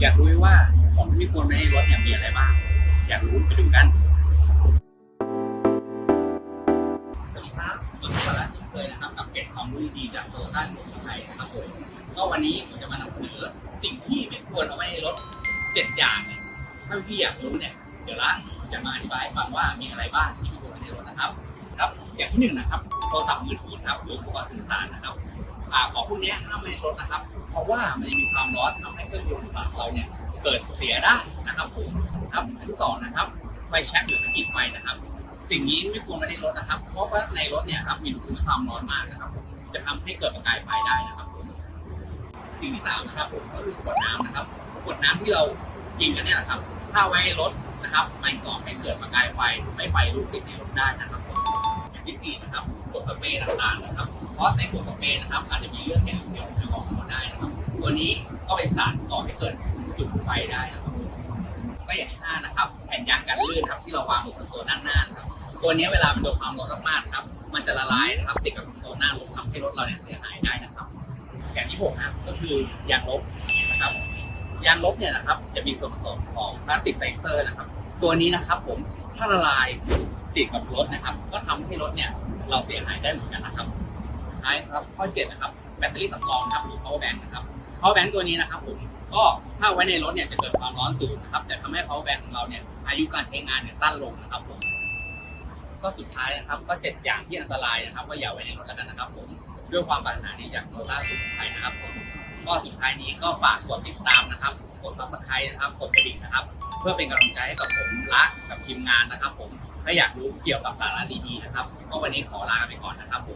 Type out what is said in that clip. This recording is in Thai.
อยากรู้ไหมว่าของที่ไม่ควรไว้ในรถเนี่ยมีอะไรบ้าง อยากรู้ไปดูกันสวัสดีครับผมสาระเช่นเคยนะครับกับเกร็ดความรู้ดีจากโตต้าสุโขทัยนะครับผมก็วันนี้ผมจะมานำเสนอสิ่งที่ไม่ควรเอาไว้ในรถเจ็ดอย่างเนี่ยถ้าพี่อยากรู้เนี่ยเดี๋ยวละจะมาอธิบายให้ฟังว่ามีอะไรบ้างที่ไม่ควรไว้ในรถนะครับ ครับ อย่างที่หนึ่งนะครับโทรศัพท์มือถือครับหรืออุปกรณ์สื่อสารนะครับ พวกนี้ห้ามไว้ในรถนะครับ เพราะว่ามันจะมีความร้อนทำให้เครื่องยนต์สารเราเนี่ยเกิดเสียได้นะครับผมครับอันที่สองนะครับไฟแช็กหรือตะกี้ไฟนะครับ สิ่งนี้ไม่ควรไว้ในรถนะครับ เพราะว่าในรถเนี่ยครับมีอุณหภูมิความร้อนมากนะครับ จะทำให้เกิดประกายไฟได้นะครับผมสิ่งที่สามนะครับผมก็คือขวดน้ำนะครับขวดน้ำที่เรากินกันเนี่ยนะครับ ถ้าไว้ในรถนะครับมันก่อให้เกิดประกายไฟทำให้ไฟลุกติดในรถได้นะครับผมอย่างที่สี่นะครับขวดสเปรย์ต่างๆนะครับ เพราะในขวดสเปรย์นะครับอาจจะมีเลือดแดงเดียวแอลกอฮอล์ได้นะครับ ตัวนี้ก็เป็นสารก่อให้เกิดจุดไฟได้นะครับก็อย่างที่ห้านะครับแผ่นยางกันลื่นครับที่เราวางบนคอนโซลด้านหน้านะครับตัวนี้เวลามันโดนความร้อนมากๆครับ มันจะละลายนะครับติดกับคอนโซลหน้ารถทำให้รถเราเนี่ยเสียหายได้นะครับอย่างที่หกนะก็คือยางลบนะครับยางลบเนี่ยนะครับจะมีส่วนผสมของพลาสติกไฟเซอร์นะครับ ตัวนี้นะครับผมถ้าละลายติดกับรถนะครับ ก็ทำให้รถเนี่ยเราเสียหายได้เหมือนกันนะครับ ท้ายครับข้อเจ็ดนะครับแบตเตอรี่สำรองครับหรือ power bank นะครับ power bank ตัวนี้นะครับผมก็ถ้าไว้ในรถเนี่ยจะเกิดความร้อนสูงนะครับจะทำให้ power bank ของเราเนี่ยอายุการใช้งานเนี่ยสั้นลงนะครับผมก็สุดท้ายนะครับก็เจ็ดอย่างที่อันตรายนะครับก็อย่าไว้ในรถแล้วกันนะครับ ผมด้วยความปรารถนาดีจากโตต้าสุขภัยนะครับผมก็สุดท้ายนี้ก็ฝากกดติดตามนะครับกดซับสไครต์นะครับกดกระดิ่งนะครับ เพื่อเป็นกำลังใจให้กับผมละกับทีมงานนะครับ ผมถ้าอยากรู้เกี่ยวกับสาระดีๆนะครับ ก็วันนี้ขอลาไปก่อนนะครับผม